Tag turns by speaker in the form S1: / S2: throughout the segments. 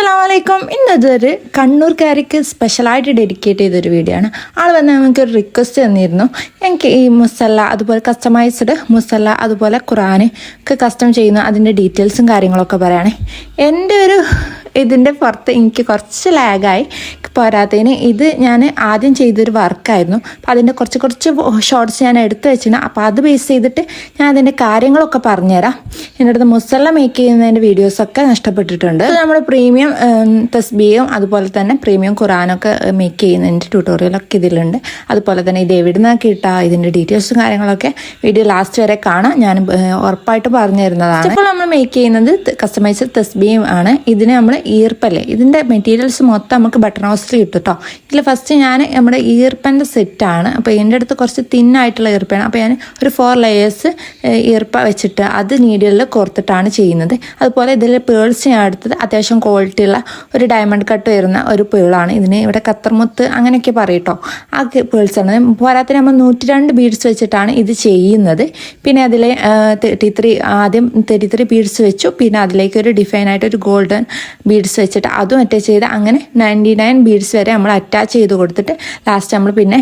S1: അസ്സലാമലൈക്കും. ഇന്നതൊരു കണ്ണൂർക്കാർക്ക് സ്പെഷ്യലായിട്ട് ഡെഡിക്കേറ്റ് ചെയ്തൊരു വീഡിയോ ആണ് ആൾ വന്ന് നമുക്ക് ഒരു റിക്വസ്റ്റ് തന്നിരുന്നു. എനിക്ക് ഈ മുസല്ല അതുപോലെ കസ്റ്റമൈസ്ഡ് മുസല്ല അതുപോലെ ഖുറാൻ ഒക്കെ കസ്റ്റം ചെയ്യുന്ന അതിന്റെ ഡീറ്റെയിൽസും കാര്യങ്ങളൊക്കെ പറയണേ. എന്റെ ഒരു ഇതിന്റെ പുറത്ത് എനിക്ക് കുറച്ച് ലാഗായി പോരാത്തതിന് ഇത് ഞാൻ ആദ്യം ചെയ്തൊരു വർക്കായിരുന്നു. അപ്പോൾ അതിന്റെ കുറച്ച് കുറച്ച് ഷോർട്സ് ഞാൻ എടുത്തു വെച്ചിരുന്നു അപ്പോൾ അത് ബേസ് ചെയ്തിട്ട് ഞാൻ അതിന്റെ കാര്യങ്ങളൊക്കെ പറഞ്ഞുതരാം. എന്റെ അടുത്ത് മുസല്ല മേക്ക് ചെയ്യുന്നതിന്റെ വീഡിയോസൊക്കെ നഷ്ടപ്പെട്ടിട്ടുണ്ട്. നമ്മൾ പ്രീമിയം തസ്ബിയും അതുപോലെ തന്നെ പ്രീമിയം ഖുറാനൊക്കെ മേക്ക് ചെയ്യുന്നതിന്റെ ട്യൂട്ടോറിയലൊക്കെ ഇതിലുണ്ട്. അതുപോലെ തന്നെ ഇത് എവിടെ നിന്നൊക്കെ കിട്ടുക ഇതിന്റെ ഡീറ്റെയിൽസും കാര്യങ്ങളൊക്കെ വീഡിയോ ലാസ്റ്റ് വരെ കാണാം. ഞാൻ ഉറപ്പായിട്ട് പറഞ്ഞു തരുന്നതാണ് ഇപ്പോൾ മേക്ക് ചെയ്യുന്നത് കസ്റ്റമൈസ്ഡ് തസ്ബിയും ആണ്. ഇതിന് നമ്മൾ ഈർപ്പല്ലേ? ഇതിന്റെ മെറ്റീരിയൽസ് മൊത്തം നമുക്ക് ബട്ടൺ ഹൗസിൽ കിട്ടും കേട്ടോ ഇതിൽ ഫസ്റ്റ് ഞാൻ നമ്മുടെ ഈർപ്പന്റെ സെറ്റാണ് അപ്പോൾ എന്റെ അടുത്ത് കുറച്ച് തിന്നായിട്ടുള്ള ഈർപ്പയാണ്. അപ്പോൾ ഞാൻ ഒരു ഫോർ ലെയേഴ്സ് ഈർപ്പ വെച്ചിട്ട് അത് നീഡിലിൽ കോർത്തിട്ടാണ് ചെയ്യുന്നത്. അതുപോലെ ഇതിൽ പേൾസ് ഞാൻ എടുത്തത് അത്യാവശ്യം ക്വാളിറ്റി ഉള്ള ഒരു ഡയമണ്ട് കട്ട് വരുന്ന ഒരു പേളാണ് ഇതിന് ഇവിടെ കത്തർമുത്ത് അങ്ങനെയൊക്കെ പറയട്ടോ ആ പേൾസ് ആണ്. പോരാത്തിന് നമ്മൾ നൂറ്റി രണ്ട് ബീഡ്സ് വെച്ചിട്ടാണ് ഇത് ചെയ്യുന്നത്. പിന്നെ അതിൽ തേർട്ടി ത്രീ ആദ്യം തേർട്ടി ത്രീ ബീഡ്സ് വെച്ചു. പിന്നെ അതിലേക്ക് ഒരു ഡിഫൈൻ ആയിട്ട് ഒരു ഗോൾഡൻ ബീഡ്സ് വെച്ചിട്ട് അതും അറ്റാച്ച് ചെയ്ത് അങ്ങനെ നയന്റി നയൻ ബീഡ്സ് വരെ നമ്മൾ അറ്റാച്ച് ചെയ്ത് കൊടുത്തിട്ട് ലാസ്റ്റ് നമ്മൾ പിന്നെ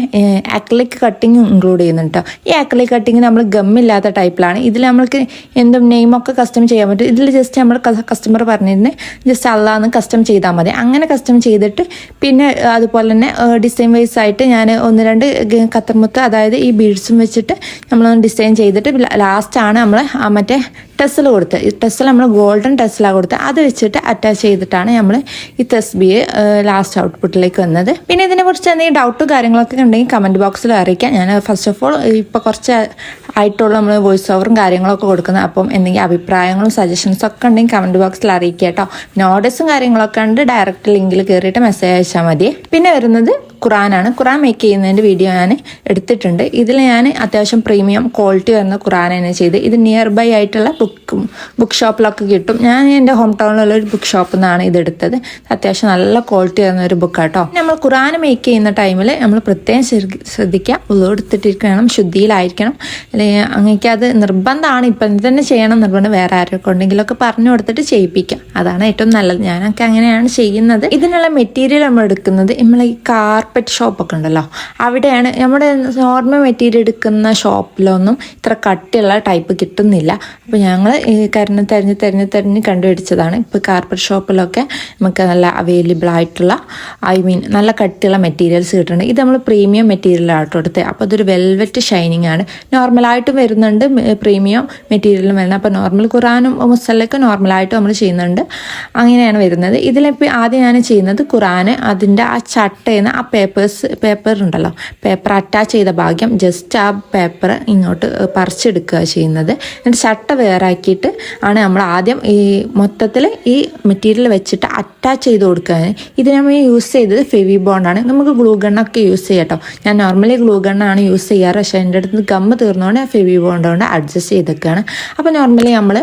S1: അക്ലിക് കട്ടിങ് ഇൻക്ലൂഡ് ചെയ്യുന്നുണ്ട് ഈ അക്ലിക് കട്ടിങ് നമ്മൾ ഗമ്മില്ലാത്ത ടൈപ്പിലാണ് ഇതിൽ നമ്മൾക്ക് എന്തും നെയിമൊക്കെ കസ്റ്റം ചെയ്യാൻ പറ്റും. ഇതിൽ ജസ്റ്റ് നമ്മൾ കസ്റ്റമർ പറഞ്ഞിരുന്നത് ജസ്റ്റ് അല്ലാന്ന് കസ്റ്റം ചെയ്താൽ മതി. അങ്ങനെ കസ്റ്റം ചെയ്തിട്ട് പിന്നെ അതുപോലെ തന്നെ ഡിസൈൻ വൈസ് ആയിട്ട് ഞാൻ ഒന്ന് രണ്ട് കത്തർമുത്ത് അതായത് ഈ ബീഡ്സും വെച്ചിട്ട് നമ്മളൊന്ന് ഡിസൈൻ ചെയ്തിട്ട് ലാസ്റ്റാണ് നമ്മൾ മറ്റേ ടെസ്സിൽ കൊടുത്ത് ഈ നമ്മൾ ഗോൾഡൻ ടെസ്സിലാണ് കൊടുത്ത് അത് വെച്ചിട്ട് അറ്റാച്ച് ചെയ്തിട്ടാണ് നമ്മൾ ഈ തെസ്ബിയെ ലാസ്റ്റ് ഔട്ട്പുട്ടിലേക്ക് വന്നത്. പിന്നെ ഇതിനെക്കുറിച്ച് എന്തെങ്കിലും ഡൗട്ട് കാര്യങ്ങളൊക്കെ ഉണ്ടെങ്കിൽ കമന്റ് ബോക്സിൽ അറിയിക്കാം. ഞാൻ ഫസ്റ്റ് ഓഫ് ഓൾ ഇപ്പോൾ കുറച്ച് ആയിട്ടുള്ള നമ്മൾ വോയിസ് ഓവറും കാര്യങ്ങളൊക്കെ കൊടുക്കുന്നത്. അപ്പം എന്തെങ്കിലും അഭിപ്രായങ്ങളും സജഷൻസും ഒക്കെ ഉണ്ടെങ്കിൽ കമന്റ് ബോക്സിൽ അറിയിക്കുക കേട്ടോ. ഓർഡേഴ്സും കാര്യങ്ങളൊക്കെ ഉണ്ട്. ഡയറക്റ്റ് ലിങ്കിൽ കയറിയിട്ട് മെസ്സേജ് അയച്ചാൽ മതി. പിന്നെ വരുന്നത് ഖുറാനാണ്. ഖുറാൻ മേക്ക് ചെയ്യുന്നതിന്റെ വീഡിയോ ഞാൻ എടുത്തിട്ടുണ്ട്. ഇതിൽ ഞാൻ അത്യാവശ്യം പ്രീമിയം ക്വാളിറ്റി വരുന്ന ഖുറാൻ തന്നെ ചെയ്ത് ഇത് നിയർ ബൈ ആയിട്ടുള്ള ബുക്ക് ബുക്ക് ഷോപ്പിലൊക്കെ കിട്ടും. ഞാൻ എന്റെ ഹോം ടൗണിലുള്ള ഒരു ബുക്ക് ഷോപ്പിൽ നിന്നാണ് ഇത് എടുത്തത്. അത്യാവശ്യം നല്ല ക്വാളിറ്റി വരുന്ന ഒരു ബുക്ക് ആട്ടോ. നമ്മൾ ഖുറാൻ മേക്ക് ചെയ്യുന്ന ടൈമിൽ നമ്മൾ പ്രത്യേകം ശ്രദ്ധി- ശ്രദ്ധിക്കുക. ഉള്ളെടുത്തിട്ടിരിക്കണം ശുദ്ധിയിലായിരിക്കണം. അല്ലെങ്കിൽ അങ്ങനെയൊക്കെ അത് നിർബന്ധമാണ്. ഇപ്പം തന്നെ ചെയ്യണം നിർബന്ധം വേറെ ആരൊക്കെ ഉണ്ടെങ്കിലൊക്കെ പറഞ്ഞു കൊടുത്തിട്ട് ചെയ്യിപ്പിക്കാം. അതാണ് ഏറ്റവും നല്ലത്. ഞാനൊക്കെ അങ്ങനെയാണ് ചെയ്യുന്നത്. ഇതിനുള്ള മെറ്റീരിയൽ നമ്മൾ എടുക്കുന്നത് നമ്മൾ ഈ കാർപ്പറ്റ് ഷോപ്പൊക്കെ ഉണ്ടല്ലോ. അവിടെയാണ് നമ്മുടെ നോർമൽ മെറ്റീരിയൽ എടുക്കുന്ന ഷോപ്പിലൊന്നും ഇത്ര കട്ടിയുള്ള ടൈപ്പ് കിട്ടുന്നില്ല. അപ്പോൾ ഞങ്ങൾ കരഞ്ഞ് തിരഞ്ഞ് തിരഞ്ഞ് തിരഞ്ഞ് കണ്ടുപിടിച്ചതാണ്. ഇപ്പോൾ കാർപ്പറ്റ് ഷോപ്പിലൊക്കെ നമുക്ക് നല്ല അവൈലബിൾ ആയിട്ടുള്ള ഐ മീൻ നല്ല കട്ടിയുള്ള മെറ്റീരിയൽസ് കിട്ടുന്നുണ്ട്. ഇത് നമ്മൾ പ്രീമിയം മെറ്റീരിയലാണ് ആട്ടോ എടുത്തത് അപ്പോൾ അതൊരു വെൽവെറ്റ് ഷൈനിങ് ആണ്. നോർമലായിട്ട് വരുന്നുണ്ട് പ്രീമിയം മെറ്റീരിയലും വരുന്നത്. അപ്പോൾ നോർമൽ ഖുറാനും മുസല്ലൊക്കെ നോർമലായിട്ടും നമ്മൾ ചെയ്യുന്നുണ്ട്. അങ്ങനെയാണ് വരുന്നത്. ഇതിലിപ്പോൾ ആദ്യം ഞാൻ ചെയ്യുന്നത് ഖുറാന് അതിന്റെ ആ ചട്ടയെന്ന് ആ പേപ്പേഴ്സ് പേപ്പർ ഉണ്ടല്ലോ. പേപ്പർ അറ്റാച്ച് ചെയ്ത ഭാഗ്യം ജസ്റ്റ് ആ പേപ്പർ ഇങ്ങോട്ട് പറിച്ചെടുക്കുക ചെയ്യുന്നത്. എന്നിട്ട് ചട്ട വേറാക്കിയിട്ട് ആണ് നമ്മൾ ആദ്യം ഈ മൊത്തത്തിൽ ഈ മെറ്റീരിയൽ വെച്ചിട്ട് അറ്റാച്ച് ചെയ്ത് കൊടുക്കുക. ഇതിന് നമ്മൾ യൂസ് ചെയ്തത് ഫെവി ബോണ്ടാണ് നമുക്ക് ഗ്ലൂ ഗണ്ണൊക്കെ യൂസ് ചെയ്യാം ഞാൻ നോർമലി ഗ്ലൂ ഗണ്ണാണ് യൂസ് ചെയ്യാറ്. പക്ഷേ എന്റെ അടുത്ത് ഗമ്മ് തീർന്നുകൊണ്ട് ഫെവി ബോണ്ട് കൊണ്ട് അഡ്ജസ്റ്റ് ചെയ്തൊക്കെയാണ് അപ്പോൾ നോർമലി നമ്മൾ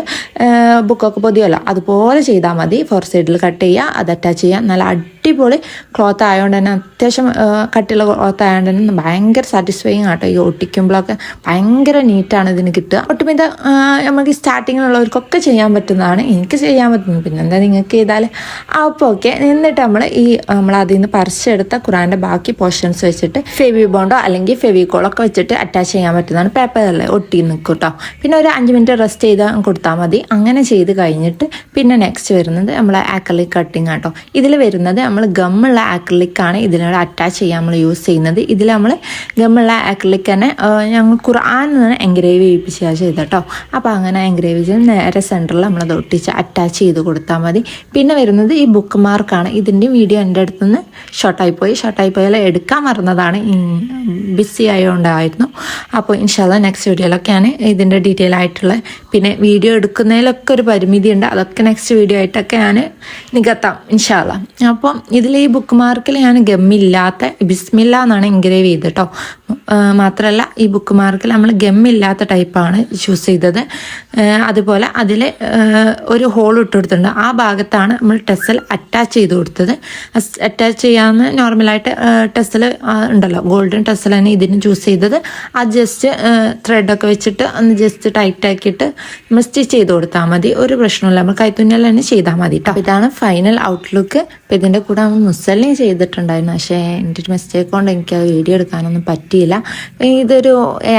S1: ബുക്കൊക്കെ പൊതിയല്ലോ. അതുപോലെ ചെയ്താൽ മതി. ഫോർ സൈഡിൽ കട്ട് ചെയ്യുക അത് അറ്റാച്ച് ചെയ്യുക നല്ല അടിപൊളി ക്ലോത്ത് ആയതുകൊണ്ട് തന്നെ അത്യാവശ്യം കട്ടിയുള്ള ക്ലോത്ത് ആയതുകൊണ്ട് തന്നെ ഭയങ്കര സാറ്റിസ്ഫൈങ് ആട്ടോ. ഈ ഒട്ടിക്കുമ്പോഴൊക്കെ ഭയങ്കര നീറ്റാണ് ഇതിന് കിട്ടുക. ഒട്ടുമിത നമുക്ക് സ്റ്റാർട്ടിങ്ങിലുള്ളവർക്കൊക്കെ ചെയ്യാൻ പറ്റുന്നതാണ്. എനിക്ക് ചെയ്യാൻ പറ്റുന്നത് പിന്നെ എന്താ നിങ്ങൾക്ക് ചെയ്താൽ? അപ്പോൾ ഓക്കെ എന്നിട്ട് നമ്മൾ ഈ നമ്മൾ അതിൽ നിന്ന് പറിച്ചെടുത്ത ഖുറാന്റെ ബാക്കി പോർഷൻസ് വെച്ചിട്ട് ഫെവി ബോണ്ടോ അല്ലെങ്കിൽ ഫെവിക്കോളൊക്കെ വെച്ചിട്ട് അറ്റാച്ച് ചെയ്യാൻ പറ്റുന്നതാണ്. പേപ്പറല്ലേ ഒട്ടി നിൽക്കും കേട്ടോ പിന്നെ ഒരു അഞ്ച് മിനിറ്റ് റെസ്റ്റ് ചെയ്ത് കൊടുത്താൽ മതി. അങ്ങനെ ചെയ്ത് കഴിഞ്ഞിട്ട് പിന്നെ നെക്സ്റ്റ് വരുന്നത് നമ്മളെ ആക്രലിക് കട്ടിങ് ആട്ടോ. ഇതിൽ വരുന്നത് നമ്മൾ ഗമ്മുള്ള ആക്രലിക് ആണ് ഇതിനോട് അറ്റാച്ച് ചെയ്യാൻ നമ്മൾ യൂസ് ചെയ്യുന്നത്. ഇതിൽ നമ്മൾ ഗമ്മുള്ള ആക്രലിക് തന്നെ ഞങ്ങൾ ഖുർആൻ തന്നെ എൻഗ്രേവ് ചെയ്യിപ്പിച്ചാൽ ചെയ്ത കേട്ടോ അപ്പോൾ അങ്ങനെ എൻഗ്രേവ് ചെയ്ത് നേരെ സെന്ററിൽ നമ്മൾ ഒട്ടിച്ച് അറ്റാച്ച് ചെയ്ത് കൊടുത്താൽ മതി. പിന്നെ വരുന്നത് ഈ ബുക്ക് മാർക്കാണ് ഇതിന്റെ വീഡിയോ എന്റെ അടുത്തുനിന്ന് ഷോർട്ടായി പോയി. ഷോർട്ടായി പോയാൽ എടുക്കാൻ മറന്നതാണ്. ബിസി ആയതുകൊണ്ടായിരുന്നു അപ്പോൾ ഇൻഷാല്ല നെക്സ്റ്റ് വീഡിയോയിലൊക്കെയാണ് ഇതിന്റെ ഡീറ്റെയിൽ ആയിട്ടുള്ള പിന്നെ വീഡിയോ എടുക്കുന്നതിലൊക്കെ ഒരു പരിമിതി ഉണ്ട് അതൊക്കെ നെക്സ്റ്റ് വീഡിയോ ആയിട്ടൊക്കെ ഞാൻ നികത്താം ഇൻഷാല്ല അപ്പം ഇതിൽ ഈ ബുക്ക് മാർക്കിൽ ഞാൻ ഗമ്മില്ലാത്ത ബിസ്മില്ല എന്നാണ് എൻഗ്രേവ് ചെയ്ത് കേട്ടോ മാത്രമല്ല ഈ ബുക്ക് മാർക്കിൽ നമ്മൾ ഗമ്മില്ലാത്ത ടൈപ്പാണ് ചൂസ് ചെയ്തത്. അതുപോലെ അതിൽ ഒരു ഹോൾ ഇട്ട് കൊടുത്തിട്ടുണ്ട്. ആ ഭാഗത്താണ് നമ്മൾ ടെസ്സൽ അറ്റാച്ച് ചെയ്ത് കൊടുത്തത്. അറ്റാച്ച് ചെയ്യാമെന്ന് നോർമലായിട്ട് ടെസ്സൽ ഉണ്ടല്ലോ ഗോൾഡൻ ടെസ്സൽ തന്നെ ഇതിന് ചൂസ് ചെയ്തത്. ആ ജസ്റ്റ് ത്രെഡൊക്കെ വെച്ചിട്ട് ഒന്ന് ജസ്റ്റ് ടൈറ്റ് ആക്കിയിട്ട് നമ്മൾ സ്റ്റിച്ച് ചെയ്ത് കൊടുത്താൽ മതി. ഒരു പ്രശ്നമില്ല നമ്മൾ കൈത്തുന്നൽ തന്നെ ചെയ്താൽ മതി കേട്ടോ ഇതാണ് ഫൈനൽ ഔട്ട്ലുക്ക് ഇപ്പം ഇതിന്റെ കൂടെ നമ്മൾ മുസല്ലിൻ ചെയ്തിട്ടുണ്ടായിരുന്നു. പക്ഷേ എന്റെ ഒരു മിസ്റ്റേക്ക് കൊണ്ട് എനിക്ക് അത് വീഡിയോ എടുക്കാനൊന്നും പറ്റിയില്ല. അപ്പം ഇതൊരു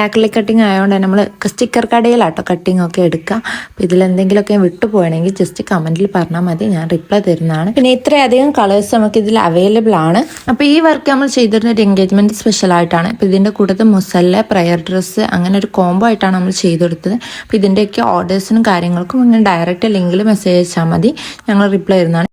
S1: ആക്ലി കട്ടിങ് ആയതുകൊണ്ട് തന്നെ നമ്മൾ സ്റ്റിക്കർ കടയിലാട്ടോ കട്ടിങ് ഒക്കെ എടുക്കുക അപ്പം ഇതിലെന്തെങ്കിലുമൊക്കെ വിട്ടു പോകണമെങ്കിൽ ജസ്റ്റ് കമന്റിൽ പറഞ്ഞാൽ മതി. ഞാൻ റിപ്ലൈ തരുന്നതാണ്. പിന്നെ ഇത്രയധികം കളേഴ്സ് നമുക്ക് ഇതിൽ അവൈലബിൾ ആണ്. അപ്പോൾ ഈ വർക്ക് നമ്മൾ ചെയ്തിരുന്ന ഒരു എൻഗേജ്മെന്റ് സ്പെഷ്യൽ ആയിട്ടാണ്. അപ്പോൾ ഇതിന്റെ കൂടുതൽ മുസല്ല പ്രയർ ഡ്രസ്സ് അങ്ങനെ ഒരു കോംബോ ആയിട്ടാണ് നമ്മൾ ചെയ്തെടുത്തത് അപ്പോൾ ഇതിന്റെയൊക്കെ ഓർഡേഴ്സിനും കാര്യങ്ങൾക്കും ഇങ്ങനെ ഡയറക്റ്റ് ലിങ്കിൽ മെസ്സേജ് അയച്ചാൽ മതി. ഞങ്ങൾ റിപ്ലൈ തരുന്നതാണ്.